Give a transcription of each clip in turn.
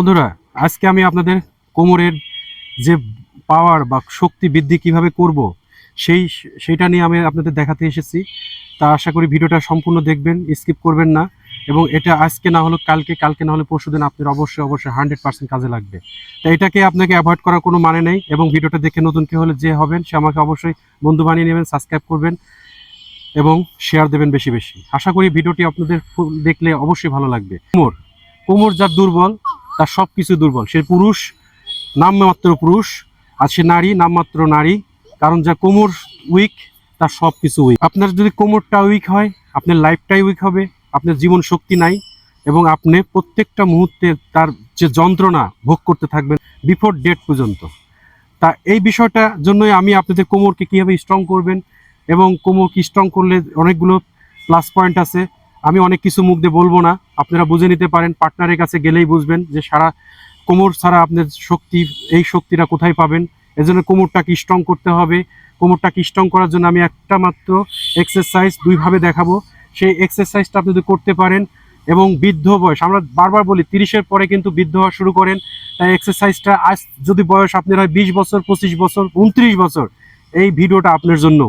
বন্ধুরা, আজকে আমি আপনাদের কোমরের যে পাওয়ার বা শক্তি বৃদ্ধি কীভাবে করব, সেই সেইটা নিয়ে আমি আপনাদের দেখাতে এসেছি। তা আশা করি ভিডিওটা সম্পূর্ণ দেখবেন স্কিপ করবেন না। এবং এটা আজকে না হলে, কালকে কালকে না হলে পরশু দিন আপনার অবশ্যই অবশ্যই হান্ড্রেড পার্সেন্ট কাজে লাগবে। তো এটাকে আপনাকে অ্যাভয়েড করার কোনো মানে নেই এবং ভিডিওটা দেখে নতুন কেউ হলে যে হবেন, সে আমাকে অবশ্যই বন্ধু বানিয়ে নেবেন সাবস্ক্রাইব করবেন এবং শেয়ার দেবেন বেশি বেশি। আশা করি ভিডিওটি আপনাদের দেখলে অবশ্যই ভালো লাগবে। কোমর কোমর যার দুর্বল তার সব কিছু দুর্বল। সে পুরুষ নামমাত্র পুরুষ, আর সে নারী নামমাত্র নারী। কারণ যা কোমর উইক তার সব কিছু উইক আপনার যদি কোমরটা উইক হয়, আপনার লাইফটাই উইক হবে, আপনার জীবন শক্তি নাই, এবং আপনি প্রত্যেকটা মুহূর্তে তার যে যন্ত্রণা ভোগ করতে থাকবেন বিফোর ডেট পর্যন্ত। তা এই বিষয়টা জন্যই আমি আপনাদের কোমরকে কীভাবে স্ট্রং করবেন, এবং কোমরকে স্ট্রং করলে অনেকগুলো প্লাস পয়েন্ট আছে আমি অনেক কিছু মুখ দিয়ে বলব না। আপনারা বুঝে নিতে পারেন পার্টনারের কাছে গেলেই বুঝবেন যে সারা কোমর ছাড়া আপনার শক্তি, এই শক্তিটা কোথায় পাবেন। এজন্য কোমরটাকে স্ট্রং করতে হবে। কোমরটাকে স্ট্রং করার জন্য আমি একটা মাত্র এক্সারসাইজ দুইভাবে দেখাবো। সেই এক্সারসাইজটা আপনি যদি করতে পারেন এবং বৃদ্ধ বয়স, আমরা বারবার বলি তিরিশের পরে কিন্তু বৃদ্ধ হওয়া শুরু করেন। তাই এক্সারসাইজটা আজ যদি বয়স আপনার হয় বিশ বছর, পঁচিশ বছর, উনত্রিশ বছর, এই ভিডিওটা আপনার জন্য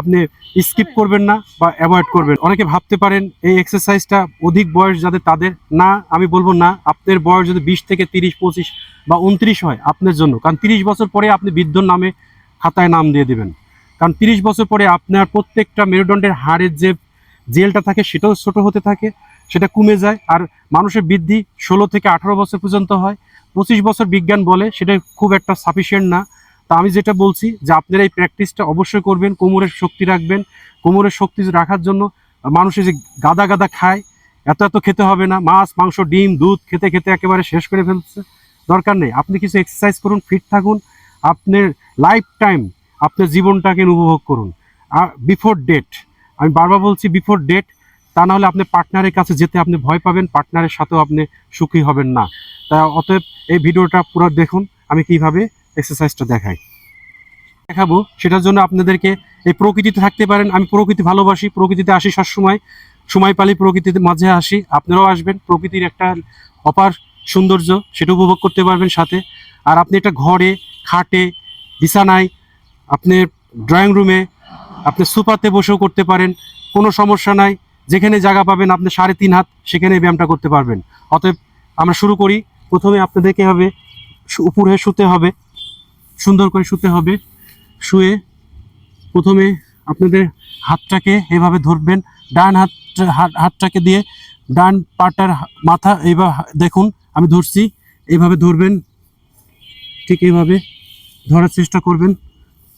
আপনি স্কিপ করবেন না বা অ্যাভয়েড করবেন। অনেকে ভাবতে পারেন এই এক্সারসাইজটা অধিক বয়স যাদের তাদের না, আমি বলব না, আপনার বয়স যদি বিশ থেকে তিরিশ, পঁচিশ বা উনত্রিশ হয় আপনার জন্য। কারণ তিরিশ বছর পরে আপনি বৃদ্ধর নামে খাতায় নাম দিয়ে দেবেন। কারণ তিরিশ বছর পরে আপনার প্রত্যেকটা মেরুদণ্ডের হাড়ের যে জেলটা থাকে সেটাও ছোট হতে থাকে, সেটা কমে যায়। আর মানুষের বৃদ্ধি ষোলো থেকে আঠারো বছর পর্যন্ত হয়। পঁচিশ বছর বিজ্ঞান বলে সেটা খুব একটা সাফিসিয়েন্ট না। তা আমি যেটা বলছি যে আপনারা এই প্র্যাকটিসটা অবশ্যই করবেন, কোমরের শক্তি রাখবেন। কোমরের শক্তি রাখার জন্য মানুষে যে গাদা গাদা খায়, এত এত খেতে হবে না, মাছ, মাংস, ডিম, দুধ খেতে খেতে একেবারে শেষ করে ফেলছে। দরকার নেই, আপনি কিছু এক্সারসাইজ করুন ফিট থাকুন, আপনার লাইফ টাইম আপনার জীবনটাকে উপভোগ করুন। আর বিফোর ডেট আমি বারবার বলছি বিফোর ডেট তা নাহলে আপনি পার্টনারের কাছে যেতে আপনি ভয় পাবেন পার্টনারের সাথেও আপনি সুখী হবেন না। তা অতএব এই ভিডিওটা পুরো দেখুন, আমি কীভাবে এক্সারসাইজটা দেখাই। দেখাবো, সেটার জন্য আপনাদেরকে এই প্রকৃতিতে থাকতে পারেন। আমি প্রকৃতি ভালোবাসি, প্রকৃতিতে আসি সবসময়। সময় পালি প্রকৃতিতে মাঝে আসি, আপনারাও আসবেন। প্রকৃতির একটা অপার সৌন্দর্য, সেটা উপভোগ করতে পারবেন সাথে। আর আপনি একটা ঘরে, খাটে, বিছানায়, আপনি ড্রয়িং রুমে আপনি সোফাতে বসেও করতে পারেন। কোনো সমস্যা নাই। যেখানে জায়গা পাবেন, আপনি সাড়ে তিন হাত সেখানে ব্যায়ামটা করতে পারবেন। অতএব আমরা শুরু করি। প্রথমে আপনাদেরকে হবে উপরে শুতে হবে। সুন্দর করে শুতে হবে। শুয়ে প্রথমে আপনাদের হাতটাকে এভাবে ধরবেন। ডান হাত, হাত- হাতটাকে দিয়ে ডান পাটার মাথা এইভাবে দেখুন, আমি ধরছি। এইভাবে ধরবেন। ঠিক এইভাবে ধরার চেষ্টা করবেন।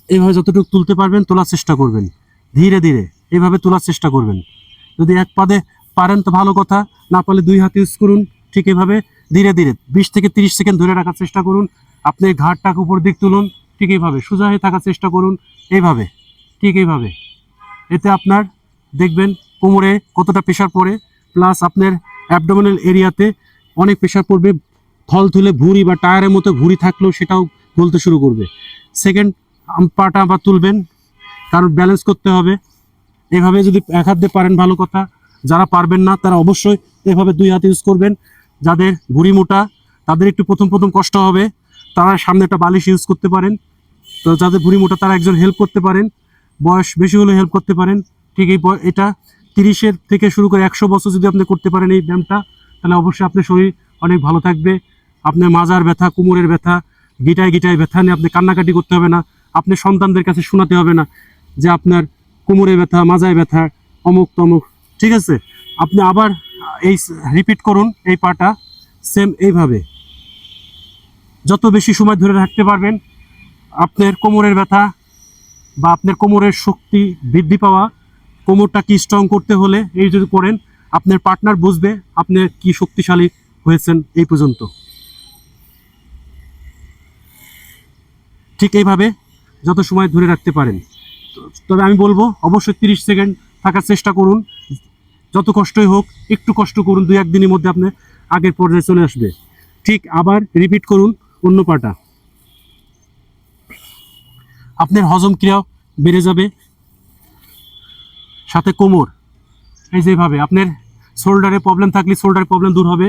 এইভাবে যতটুকু তুলতে পারবেন, তোলার চেষ্টা করবেন। ধীরে ধীরে এইভাবে তোলার চেষ্টা করবেন। যদি এক পাদে পারেন তো ভালো কথা, না পারলে দুই হাত ইউজ করুন। ঠিক এভাবে ধীরে ধীরে বিশ থেকে তিরিশ সেকেন্ড ধরে রাখার চেষ্টা করুন। আপনি ঘাটটাকে উপর দিক তুলুন, ঠিক এইভাবে সোজা হয়ে থাকার চেষ্টা করুন, এইভাবে, ঠিক এইভাবে। এতে আপনার দেখবেন কোমরে কতটা প্রেশার পড়ে প্লাস আপনার অ্যাবডোমিনাল এরিয়াতে অনেক প্রেশার পড়বে থল তুলে ভুঁড়ি বা টায়ারের মতো ভুঁড়ি থাকলেও সেটাও বলতে শুরু করবে। সেকেন্ড পাটা আবার তুলবেন, কারণ ব্যালেন্স করতে হবে। এভাবে যদি এক হাত দিয়ে পারেন ভালো কথা, যারা পারবেন না, তারা অবশ্যই এভাবে দুই হাত ইউজ করবেন। যাদের ভুঁড়ি মোটা, তাদের একটু প্রথম প্রথম কষ্ট হবে। তারা সামনে একটা বালিশ ইউজ করতে পারেন। তো যাদের ভুঁড়ি মোটা, তারা একজন হেল্প করতে পারেন। বয়স বেশি হলে হেল্প করতে পারেন। ঠিক এই এটা তিরিশের থেকে শুরু করে একশো বছর যদি আপনি করতে পারেন এই ব্যায়ামটা, তাহলে অবশ্যই আপনার শরীর অনেক ভালো থাকবে। আপনার মাজার ব্যথা, কোমরের ব্যথা, গিটায় গিটায় ব্যথা নিয়ে আপনি কান্নাকাটি করতে হবে না। আপনি সন্তানদের কাছে শোনাতে হবে না যে আপনার কোমরে ব্যথা, মাজায় ব্যথা অমুক তমুক ঠিক আছে? আপনি আবার এই রিপিট করুন এই পাটা সেম এইভাবে। যত বেশি সময় ধরে রাখতে পারবেন, আপনার কোমরের ব্যথা বা আপনার কোমরের শক্তি বৃদ্ধি পাওয়া কোমরটা কি স্ট্রং করতে হলে এই যদি করেন, আপনার পার্টনার বুঝবে আপনি কি শক্তিশালী হয়েছেন এই পর্যন্ত। ঠিক এইভাবে যত সময় ধরে রাখতে পারেন। তবে আমি বলব, অবশ্যই তিরিশ সেকেন্ড থাকার চেষ্টা করুন। যত কষ্টই হোক, একটু কষ্ট করুন, দুই একদিনের মধ্যে আপনি আগের পর্যায়ে চলে আসবে। ঠিক আবার রিপিট করুন অন্য পাটা। আপনার হজম ক্রিয়াও বেড়ে যাবে। সাথে কোমর। এই যেভাবে আপনার শোল্ডারে প্রবলেম থাকলে শোল্ডারের প্রবলেম দূর হবে।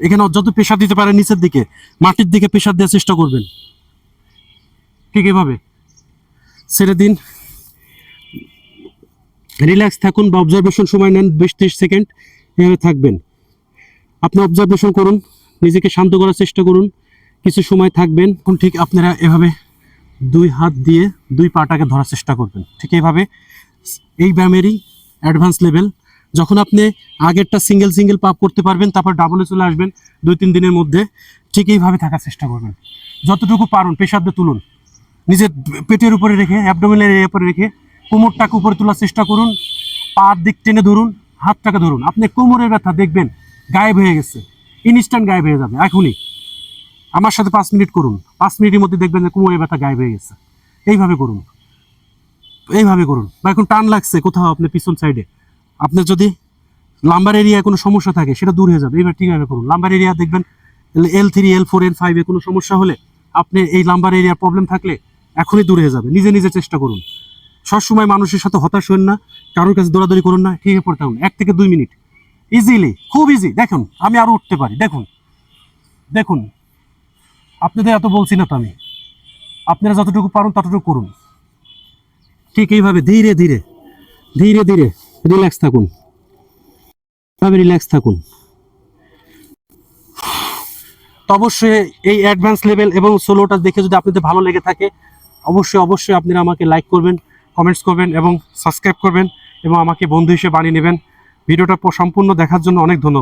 এখানে যত প্রেশার দিতে পারেন নিচের দিকে, মাটির দিকে প্রেশার দেওয়ার চেষ্টা করবেন। ঠিক এভাবে। ছেড়ে দিন। রিল্যাক্স থাকুন বা অবজারভেশন সময় নেন, বিশ ত্রিশ সেকেন্ড এভাবে থাকবেন। আপনি অবজারভেশন করুন, নিজেকে শান্ত করার চেষ্টা করুন, কিছু সময় থাকবেন, এখন ঠিক আপনারা এভাবে দুই হাত দিয়ে দুই পাটাকে ধরার চেষ্টা করবেন। ঠিক এইভাবে, এই ব্যায়ামেরই অ্যাডভান্স লেভেল যখন আপনি আগেরটা সিঙ্গেল সিঙ্গেল পাপ করতে পারবেন, তারপর ডাবলে চলে আসবেন, দুই তিন দিনের মধ্যে, ঠিক এইভাবে থাকার চেষ্টা করবেন। যতটুকু পারুন পেশার দিয়ে তুলুন। নিজের পেটের উপরে রেখে অ্যাবডোমিনের উপরে রেখে কোমরটাকে উপরে তোলার চেষ্টা করুন, পার দিক টেনে ধরুন, হাতটাকে ধরুন। আপনি কোমরের ব্যথা দেখবেন, গায়েব হয়ে গেছে। ইনস্ট্যান্ট গায়েব হয়ে যাবে। এখনই। আমার সাথে পাঁচ মিনিট করুন। পাঁচ মিনিটের মধ্যে দেখবেন যে কোমরের ব্যথা গায়েব হয়ে গেছে। এইভাবে করুন। এইভাবে করুন। বা এখন টান লাগছে কোথাও আপনি পিছন সাইডে আপনার যদি লাম্বার এরিয়ায় কোনো সমস্যা থাকে, সেটা দূর হয়ে যাবে। এইবার ঠিকভাবে করুন। লাম্বার এরিয়া দেখবেন L three L four L ফাইভে কোনো সমস্যা হলে, আপনি এই লাম্বার এরিয়ার প্রবলেম থাকলে এখনই দূর হয়ে যাবে। নিজে নিজে চেষ্টা করুন। সবসময় মানুষের সাথে হতাশ হন না, কারোর কাছে দৌড়াদৌড়ি করুন না ঠিক পড়তে থাকুন এক থেকে দুই মিনিট। ইজিলি খুব ইজি দেখুন, আমি আরও উঠতে পারি। দেখুন দেখুন। আপনাদের এত বলছি না তো আমি। আপনারা যতটুকু পারুন ততটুকু করুন। ঠিক এইভাবে ধীরে ধীরে ধীরে ধীরে রিল্যাক্স থাকুন। এভাবে রিল্যাক্স থাকুন। তো অবশ্যই এই অ্যাডভান্স লেভেল এবং সোলোটা দেখে যদি আপনাদের ভালো লেগে থাকে, অবশ্যই অবশ্যই আপনারা আমাকে লাইক করবেন। কমেন্টস করবেন এবং সাবস্ক্রাইব করবেন এবং আমাকে বন্ধু হিসেবে বানিয়ে নেবেন। ভিডিওটা সম্পূর্ণ দেখার জন্য অনেক ধন্যবাদ।